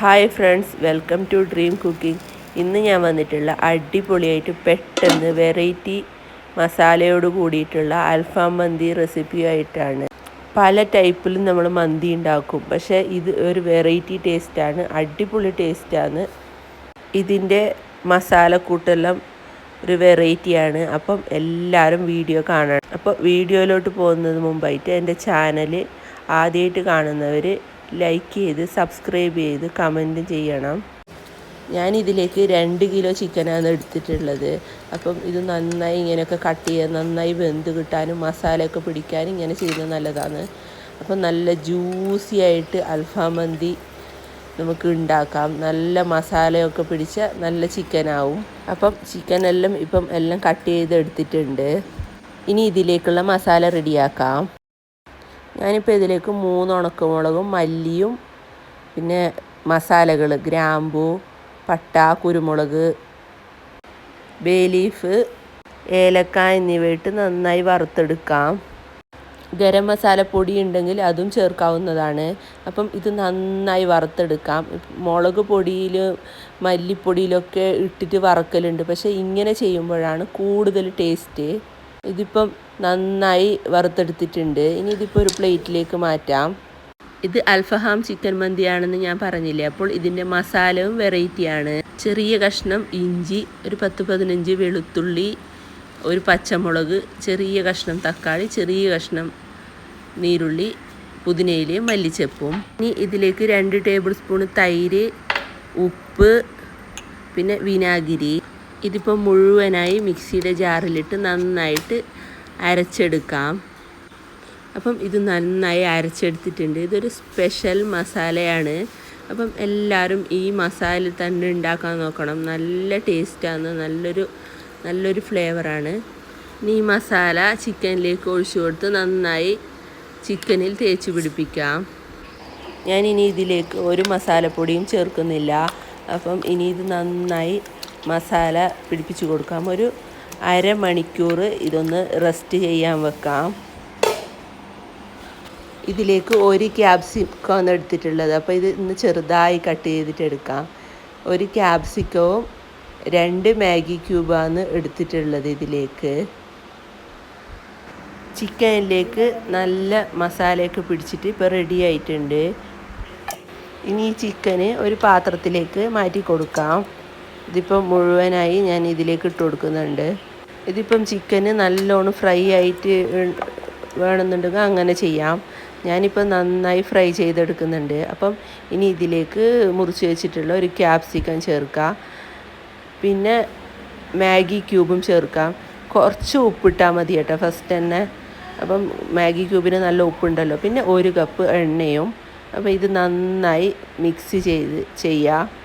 Hi friends welcome to dream cooking ഇന്ന് ഞാൻ വന്നിട്ടുള്ള അടിപൊളിയായിട്ട് പെട്ടെന്ന് വെറൈറ്റി മസാലയോട് കൂടിയിട്ടുള്ള അൽഫാം മന്തി റെസിപ്പിയായിട്ടാണ് പല ടൈപ്പിലും നമ്മൾ മന്തി ഉണ്ടാക്കും. പക്ഷേ ഇത് ഒരു വെറൈറ്റി ടേസ്റ്റാണ് അടിപൊളി ടേസ്റ്റാണ് ഇതിന്റെ മസാലക്കൂട്ടെല്ലാം ഒരു വെറൈറ്റിയാണ് അപ്പം എല്ലാവരും വീഡിയോ കാണണം. അപ്പോൾ വീഡിയോയിലോട്ട് പോകുന്നത് മുമ്പായിട്ട് എന്റെ ചാനൽ ആദ്യമായിട്ട് കാണുന്നവർ ലൈക്ക് ചെയ്ത് സബ്സ്ക്രൈബ് ചെയ്ത് കമന്റ് ചെയ്യണം. ഞാൻ ഇതിലേക്ക് രണ്ട് കിലോ ചിക്കനാണ് എടുത്തിട്ടുള്ളത്. അപ്പം ഇത് നന്നായി ഇങ്ങനെയൊക്കെ കട്ട് ചെയ്യാൻ നന്നായി വെന്ത് കിട്ടാനും മസാലയൊക്കെ പിടിക്കാനും ഇങ്ങനെ ചെയ്യുന്നത് നല്ലതാണ്. അപ്പം നല്ല ജ്യൂസി ആയിട്ട് അൽഫാം മന്തി നമുക്ക് ഉണ്ടാക്കാം. നല്ല മസാലയൊക്കെ പിടിച്ച നല്ല ചിക്കനാവും അപ്പം ചിക്കൻ എല്ലാം ഇപ്പം എല്ലാം കട്ട് ചെയ്ത് എടുത്തിട്ടുണ്ട് ഇനി ഇതിലേക്കുള്ള മസാല റെഡിയാക്കാം ഞാനിപ്പോൾ ഇതിലേക്ക് മൂന്ന് ഉണക്കമുളകും മല്ലിയും പിന്നെ മസാലകൾ ഗ്രാമ്പു പട്ട കുരുമുളക് ബേലീഫ് ഏലക്ക എന്നിവയിട്ട് നന്നായി വറുത്തെടുക്കാം. ഗരം മസാലപ്പൊടി ഉണ്ടെങ്കിൽ അതും ചേർക്കാവുന്നതാണ്. അപ്പം ഇത് നന്നായി വറുത്തെടുക്കാം. മുളക് പൊടിയിൽ മല്ലിപ്പൊടിയിലൊക്കെ ഇട്ടിട്ട് വറക്കലുണ്ട്. പക്ഷേ ഇങ്ങനെ ചെയ്യുമ്പോഴാണ് കൂടുതൽ ടേസ്റ്റ്. ഇതിപ്പം നന്നായി വറുത്തെടുത്തിട്ടുണ്ട്. ഇനി ഇതിപ്പോൾ ഒരു പ്ലേറ്റിലേക്ക് മാറ്റാം. ഇത് അൽഫഹാം ചിക്കൻ മന്തിയാണെന്ന് ഞാൻ പറഞ്ഞില്ലേ? അപ്പോൾ ഇതിന്റെ മസാലയും വെറൈറ്റിയാണ്. ചെറിയ കഷ്ണം ഇഞ്ചി ഒരു പത്ത് പതിനഞ്ച് വെളുത്തുള്ളി ഒരു പച്ചമുളക് ചെറിയ കഷ്ണം തക്കാളി ചെറിയ കഷ്ണം നീരുള്ളി പുതിനയിലയും മല്ലിച്ചപ്പും. ഇനി ഇതിലേക്ക് രണ്ട് ടേബിൾ സ്പൂൺ തൈര് ഉപ്പ് പിന്നെ വിനാഗിരി. ഇതിപ്പോൾ മുഴുവനായി മിക്സിയുടെ ജാറിലിട്ട് നന്നായിട്ട് അരച്ചെടുക്കാം. അപ്പം ഇത് നന്നായി അരച്ചെടുത്തിട്ടുണ്ട്. ഇതൊരു സ്പെഷ്യൽ മസാലയാണ്. അപ്പം എല്ലാവരും ഈ മസാല തന്നെ ഉണ്ടാക്കാൻ നോക്കണം. നല്ല ടേസ്റ്റാണ്. നല്ലൊരു നല്ലൊരു ഫ്ലേവറാണ്. ഇനി ഈ മസാല ചിക്കനിലേക്ക് ഒഴിച്ചു കൊടുത്ത് നന്നായി ചിക്കനിൽ തേച്ച് പിടിപ്പിക്കാം. ഞാൻ ഇനി ഇതിലേക്ക് ഒരു മസാലപ്പൊടിയും ചേർക്കുന്നില്ല. അപ്പം ഇനി ഇത് നന്നായി മസാല പിടിപ്പിച്ചു കൊടുക്കാം. ഒരു അരമണിക്കൂർ ഇതൊന്ന് റെസ്റ്റ് ചെയ്യാൻ വെക്കാം. ഇതിലേക്ക് ഒരു ക്യാപ്സിക്കമാണ് എടുത്തിട്ടുള്ളത്. അപ്പോൾ ഇത് ഇന്ന് ചെറുതായി കട്ട് ചെയ്തിട്ട് എടുക്കാം. ഒരു ക്യാപ്സിക്കവും രണ്ട് മാഗി ക്യൂബാണ് എടുത്തിട്ടുള്ളത് ഇതിലേക്ക്. ചിക്കനിലേക്ക് നല്ല മസാലയൊക്കെ പിടിച്ചിട്ട് ഇപ്പോൾ റെഡി ആയിട്ടുണ്ട്. ഇനി ഈ ചിക്കന് ഒരു പാത്രത്തിലേക്ക് മാറ്റി കൊടുക്കാം. ഇതിപ്പോൾ മുഴുവനായി ഞാൻ ഇതിലേക്ക് ഇട്ട് കൊടുക്കുന്നുണ്ട്. ഇതിപ്പം ചിക്കന് നല്ലോണം ഫ്രൈ ആയിട്ട് വേണമെന്നുണ്ടെങ്കിൽ അങ്ങനെ ചെയ്യാം. ഞാനിപ്പോൾ നന്നായി ഫ്രൈ ചെയ്തെടുക്കുന്നുണ്ട്. അപ്പം ഇനി ഇതിലേക്ക് മുറിച്ച് വെച്ചിട്ടുള്ള ഒരു ക്യാപ്സിക്കം ചേർക്കാം. പിന്നെ മാഗി ക്യൂബും ചേർക്കാം. കുറച്ച് ഉപ്പിട്ടാൽ മതി കേട്ടോ ഫസ്റ്റ് തന്നെ. അപ്പം മാഗി ക്യൂബിന് നല്ല ഉപ്പുണ്ടല്ലോ. പിന്നെ ഒരു കപ്പ് എണ്ണയും. അപ്പോൾ ഇത് നന്നായി മിക്സ് ചെയ്ത് ചെയ്യാം.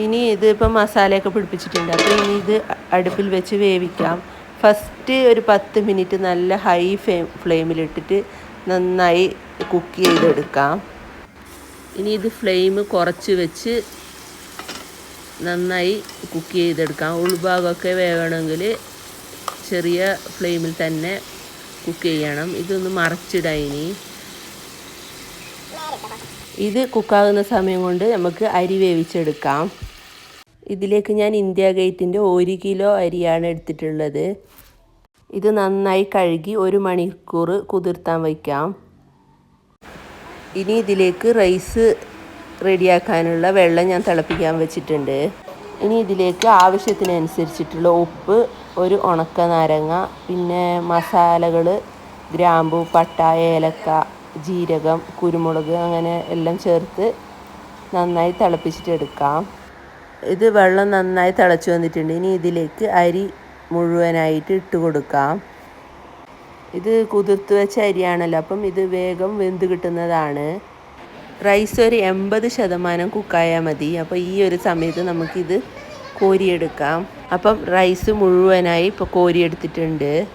ഇനി ഇത് ഇപ്പം മസാലയൊക്കെ പിടിപ്പിച്ചിട്ടുണ്ട്. അപ്പോൾ ഇനി ഇത് അടുപ്പിൽ വെച്ച് വേവിക്കാം. ഫസ്റ്റ് ഒരു പത്ത് മിനിറ്റ് നല്ല ഹൈ ഫ്ലെയിം ഫ്ലെയിമിലിട്ടിട്ട് നന്നായി കുക്ക് ചെയ്തെടുക്കാം. ഇനി ഇത് ഫ്ലെയിം കുറച്ച് വെച്ച് നന്നായി കുക്ക് ചെയ്തെടുക്കാം. ഉൾഭാഗമൊക്കെ വേവണമെങ്കിൽ ചെറിയ ഫ്ലെയിമിൽ തന്നെ കുക്ക് ചെയ്യണം. ഇതൊന്ന് മറച്ചിടാം ഇനി. ഇത് കുക്കാകുന്ന സമയം കൊണ്ട് നമുക്ക് അരി വേവിച്ചെടുക്കാം. ഇതിലേക്ക് ഞാൻ ഇന്ത്യ ഗേറ്റിന്റെ ഒരു കിലോ അരിയാണ് എടുത്തിട്ടുള്ളത്. ഇത് നന്നായി കഴുകി ഒരു മണിക്കൂർ കുതിർത്താൻ വയ്ക്കാം. ഇനി ഇതിലേക്ക് റൈസ് റെഡിയാക്കാനുള്ള വെള്ളം ഞാൻ തിളപ്പിക്കാൻ വെച്ചിട്ടുണ്ട്. ഇനി ഇതിലേക്ക് ആവശ്യത്തിനനുസരിച്ചിട്ടുള്ള ഉപ്പ് ഒരു ഉണക്ക നാരങ്ങ പിന്നെ മസാലകൾ ഗ്രാമ്പു പട്ട ഏലക്ക ജീരകം കുരുമുളക് അങ്ങനെ എല്ലാം ചേർത്ത് നന്നായി തിളപ്പിച്ചിട്ടെടുക്കാം ഇത് വെള്ളം നന്നായി തിളച്ച് വന്നിട്ടുണ്ട്. ഇനി ഇതിലേക്ക് അരി മുഴുവനായിട്ട് ഇട്ട് കൊടുക്കാം. ഇത് കുതിർത്ത് വെച്ച അരിയാണല്ലോ അപ്പം ഇത് വേഗം വെന്ത് കിട്ടുന്നതാണ്. റൈസ് ഒരു എൺപത് ശതമാനം കുക്കായാൽ മതി. അപ്പോൾ ഈ ഒരു സമയത്ത് നമുക്കിത് കോരിയെടുക്കാം. അപ്പം റൈസ് മുഴുവനായി ഇപ്പോൾ കോരിയെടുത്തിട്ടുണ്ട്.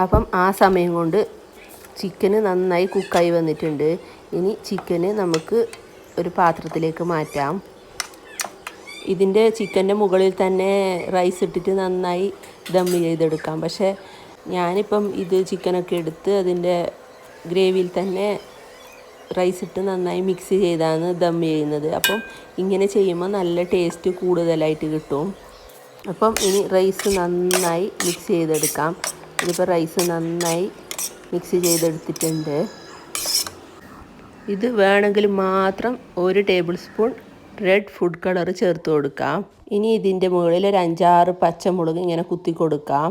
അപ്പം ആ സമയം കൊണ്ട് ചിക്കന് നന്നായി കുക്കായി വന്നിട്ടുണ്ട്. ഇനി ചിക്കന് നമുക്ക് ഒരു പാത്രത്തിലേക്ക് മാറ്റാം. ഇതിന്റെ ചിക്കന്റെ മുകളിൽ തന്നെ റൈസ് ഇട്ടിട്ട് നന്നായി ദം ചെയ്തെടുക്കാം. പക്ഷേ ഞാനിപ്പം ഇത് ചിക്കനൊക്കെ എടുത്ത് അതിന്റെ ഗ്രേവിയിൽ തന്നെ റൈസ് ഇട്ട് നന്നായി മിക്സ് ചെയ്താണ് ദം ചെയ്യുന്നത്. അപ്പം ഇങ്ങനെ ചെയ്യുമ്പോൾ നല്ല ടേസ്റ്റ് കൂടുതലായിട്ട് കിട്ടും. അപ്പം ഇനി റൈസ് നന്നായി മിക്സ് ചെയ്തെടുക്കാം. ഇതിപ്പോൾ റൈസ് നന്നായി മിക്സ് ചെയ്തെടുത്തിട്ടുണ്ട്. ഇത് വേണമെങ്കിൽ മാത്രം ഒരു tablespoon red food colour ചേർത്ത് കൊടുക്കാം. ഇനി ഇതിന്റെ മുകളിൽ ഒരു അഞ്ചാറ് പച്ചമുളക് ഇങ്ങനെ കുത്തി കൊടുക്കാം.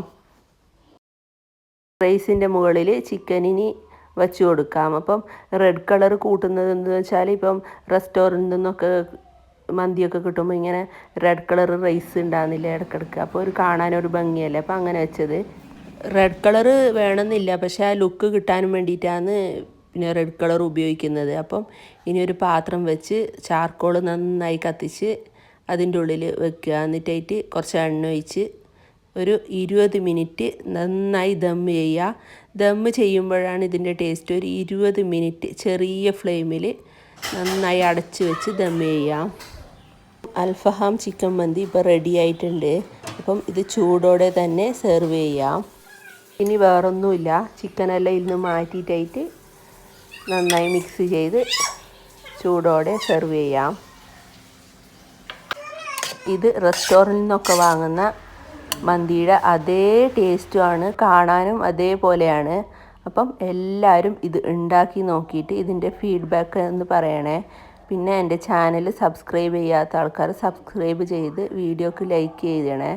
റൈസിന്റെ മുകളിൽ ചിക്കനിനി വെച്ച് കൊടുക്കാം. അപ്പം റെഡ് കളർ കൂട്ടുന്നത് എന്ന് വെച്ചാൽ ഇപ്പം റെസ്റ്റോറന്റിൽ നിന്നൊക്കെ മന്തിയൊക്കെ കിട്ടുമ്പോൾ ഇങ്ങനെ റെഡ് കളർ റൈസ് ഉണ്ടാകുന്നില്ല ഇടയ്ക്കിടയ്ക്ക്. അപ്പോൾ ഒരു കാണാനൊരു ഭംഗിയല്ലേ? അപ്പോൾ അങ്ങനെ വെച്ചത്. റെഡ് കളർ വേണമെന്നില്ല. പക്ഷേ ആ ലുക്ക് കിട്ടാനും വേണ്ടിയിട്ടാണ് പിന്നെ റെഡ് കളർ ഉപയോഗിക്കുന്നത്. അപ്പം ഇനി ഒരു പാത്രം വെച്ച് ചാർക്കോൾ നന്നായി കത്തിച്ച് അതിന്റെ ഉള്ളിൽ വെക്കുക. എന്നിട്ടായിട്ട് കുറച്ച് എണ്ണ ഒഴിച്ച് ഒരു ഇരുപത് മിനിറ്റ് നന്നായി ദം ചെയ്യുക. ദം ചെയ്യുമ്പോഴാണ് ഇതിന്റെ ടേസ്റ്റ് ഒരു ഇരുപത് മിനിറ്റ് ചെറിയ ഫ്ലെയിമിൽ നന്നായി അടച്ച് വെച്ച് ദം ചെയ്യാം അൽഫഹാം ചിക്കൻ മന്തി ഇപ്പോൾ റെഡി ആയിട്ടുണ്ട്. അപ്പം ഇത് ചൂടോടെ തന്നെ സെർവ് ചെയ്യാം. ഇനി വേറൊന്നുമില്ല. ചിക്കനെല്ലാം ഇന്ന് മാറ്റിയിട്ടായിട്ട് നന്നായി മിക്സ് ചെയ്ത് ചൂടോടെ സെർവ് ചെയ്യാം. ഇത് റെസ്റ്റോറന്റിൽ നിന്നൊക്കെ വാങ്ങുന്ന മന്തിയുടെ അതേ ടേസ്റ്റുമാണ് കാണാനും അതേപോലെയാണ്. അപ്പം എല്ലാവരും ഇത് ഉണ്ടാക്കി നോക്കിയിട്ട് ഇതിന്റെ ഫീഡ്ബാക്ക് എന്ന് പറയണേ. പിന്നെ എന്റെ ചാനൽ സബ്സ്ക്രൈബ് ചെയ്യാത്ത ആൾക്കാർ സബ്സ്ക്രൈബ് ചെയ്ത് വീഡിയോക്ക് ലൈക്ക് ചെയ്യണേ.